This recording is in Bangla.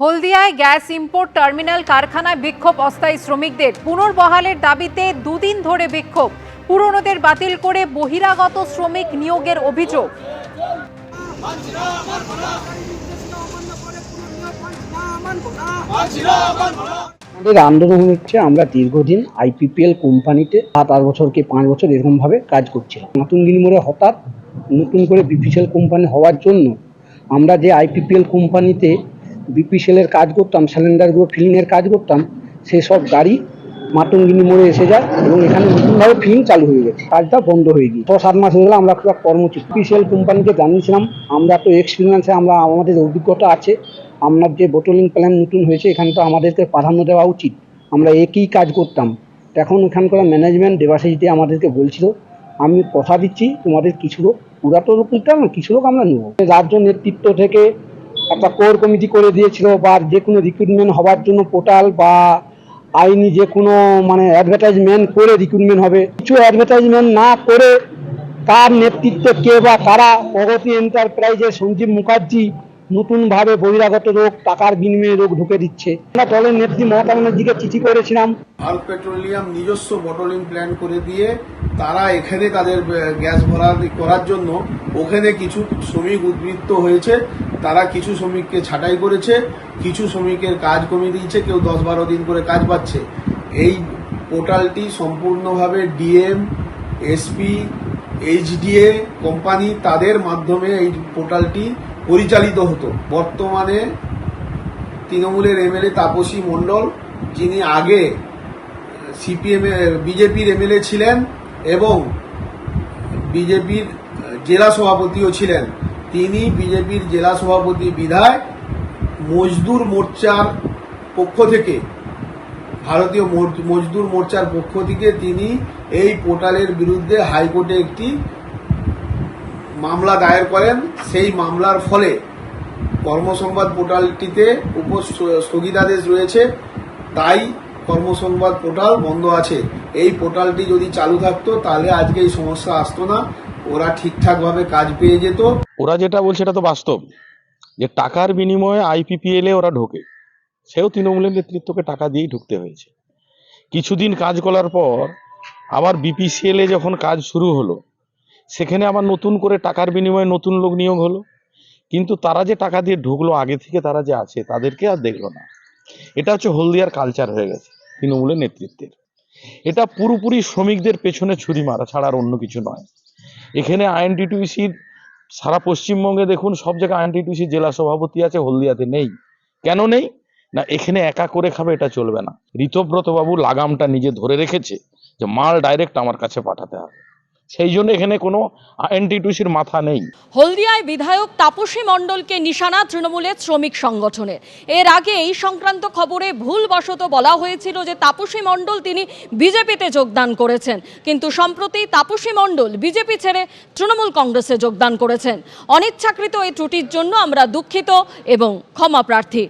হলদিয়ায় গ্যাস ইম্পোর্ট টার্মিনাল কারখানায় বিক্ষোভ, অস্থায়ী শ্রমিকদের পুনর্বহালের দাবিতে দুদিন ধরে বিক্ষোভ। পুরনোদের বাতিল করে বহিরাগত শ্রমিক নিয়োগের অভিযোগ। আমাদের আন্দোলন হচ্ছে, আমরা দীর্ঘদিন আইপিপিএল কোম্পানিতে সাত, আট বছর কি পাঁচ বছর এরকমভাবে কাজ করছিলাম। নতুন বিনিময়ে হঠাৎ নতুন করে বিপিসিএল কোম্পানি হওয়ার জন্য আমরা যে আইপিপিএল কোম্পানিতে বিপিসিএলের কাজ করতাম সিলিন্ডারগুলো ফিলিংয়ের কাজ করতাম সেসব গাড়ি মাতঙ্গিনী মোড়ে এসে যায় এবং এখানে নতুনভাবে ফিলিং চালু হয়ে গেছে। কাজটা বন্ধ হয়ে গিয়ে ছ, সাত মাস হয়ে গেলে, আমরা একটা কর্মচ্যুতি বিপিসিএল কোম্পানিকে জানিয়েছিলাম, আমরা তো এক্সপিরিয়েন্সে আমরা, আমাদের অভিজ্ঞতা আছে। আপনার যে বোটলিং প্ল্যান নতুন হয়েছে এখানে তো আমাদেরকে প্রাধান্য দেওয়া উচিত। আমরা একই কাজ করতাম। এখন এখানকার ম্যানেজমেন্ট দেবাশিস দিয়ে আমাদেরকে বলছিল, আমি কথা দিচ্ছি, তোমাদের কিছু লোক পুরাতন কিছু লোক আমরা নেব। রাজ্য নেতৃত্ব থেকে একটা কোর কমিটি করে দিয়েছিল বা যে কোনো রিক্রুটমেন্ট হওয়ার জন্য পোর্টাল বা আইনি যে কোনো মানে অ্যাডভার্টাইজমেন্ট করে রিক্রুটমেন্ট হবে। কিছু অ্যাডভার্টাইজমেন্ট না করে কার নেতৃত্বে কে বা কারা প্রগতি এন্টারপ্রাইজের সঞ্জীব মুখার্জি নতুনভাবে বহিরাগত রোগ, টাকার বিনিময়ে রোগ ঢুকে দিচ্ছে। আমরা দলের নেত্রী মমতা ব্যানার্জিকে চিঠি করেছিলাম। ভারত পেট্রোলিয়াম নিজস্ব বটলিং প্ল্যান করে দিয়ে তারা এখানে তাদের গ্যাস ভরা করার জন্য ওখানে কিছু শ্রমিক উদ্বৃত্ত হয়েছে। তারা কিছু শ্রমিককে ছাঁটাই করেছে, কিছু শ্রমিকের কাজ কমিয়ে দিয়েছে, কেউ দশ বারো দিন করে কাজ পাচ্ছে। এই পোর্টালটি সম্পূর্ণভাবে ডিএম, এসপি, এইচডিএ কোম্পানি তাদের মাধ্যমে এই পোর্টালটি পরিচালিত হতো। বর্তমানে তৃণমূলের এমএলএ তাপসী মণ্ডল, যিনি আগে সিপিএম বিজেপির এমএলএ ছিলেন এবং বিজেপির জেলা সভাপতিও ছিলেন। তিনি বিজেপির জেলা সভাপতি বিধায় মজদুর মোর্চার পক্ষ থেকে, ভারতীয় মজদুর মোর্চার পক্ষ থেকে তিনি এই পোর্টালের বিরুদ্ধে হাইকোর্টে একটি মামলা দায়ের করেন। সেই মামলার ফলে কর্মসংবাদ পোর্টালটিতে উপ স্থগিতাদেশ রয়েছে। তাই কর্মসংবাদ পোর্টাল বন্ধ আছে। এই পোর্টালটি যদি চালু থাকতো, তাহলে আজকে এই সমস্যা আসতো না। ওরা ঠিকঠাকভাবে কাজ পেয়ে যেত। ওরা যেটা বলছে এটা তো বাস্তব, যে টাকার বিনিময়ে আইপিপিএলে ওরা ঢোকে। সেও তৃণমূলের নেতৃত্বকে টাকা দিয়েই ঢুকতে হয়েছে। কিছুদিন কাজ করার পর আবার বিপিসিএল যখন কাজ শুরু হলো, সেখানে আবার নতুন করে টাকার বিনিময়ে নতুন লোক নিয়োগ হলো। কিন্তু তারা যে টাকা দিয়ে ঢুকলো, আগে থেকে তারা যে আছে, তাদেরকে আর দেখল না। এটা হচ্ছে হলদিয়ার কালচার হয়ে গেছে, তৃণমূলের নেতৃত্বের। এটা পুরোপুরি শ্রমিকদের পেছনে ছুরি মারা ছাড়া আর অন্য কিছু নয়। এখানে আইএনটিটিউসির সারা পশ্চিমবঙ্গে দেখুন, সব জায়গায় আইএনটিটিউসি জেলা সভাপতি আছে, হলদিয়াতে নেই। কেন নেই? না, এখানে একা করে খাবে, এটা চলবে না। ঋতব্রত বাবু লাগামটা নিজে ধরে রেখেছে যে মাল ডাইরেক্ট আমার কাছে পাঠাতে হবে। সেই জন্য এখানে কোনো এনটিটুসির মাথা নেই। হলদিয়ায় বিধায়ক তাপসী মণ্ডলকে নিশানা তৃণমূলের শ্রমিক সংগঠনের। এর আগে এই সংক্রান্ত খবরে ভুলবশত বলা হয়েছিল যে তাপসী মণ্ডল তিনি বিজেপিতে যোগদান করেছেন। কিন্তু সম্প্রতি তাপসী মণ্ডল বিজেপি ছেড়ে তৃণমূল কংগ্রেসে যোগদান করেছেন। অনিচ্ছাকৃত এই ত্রুটির জন্য আমরা দুঃখিত এবং ক্ষমা প্রার্থী।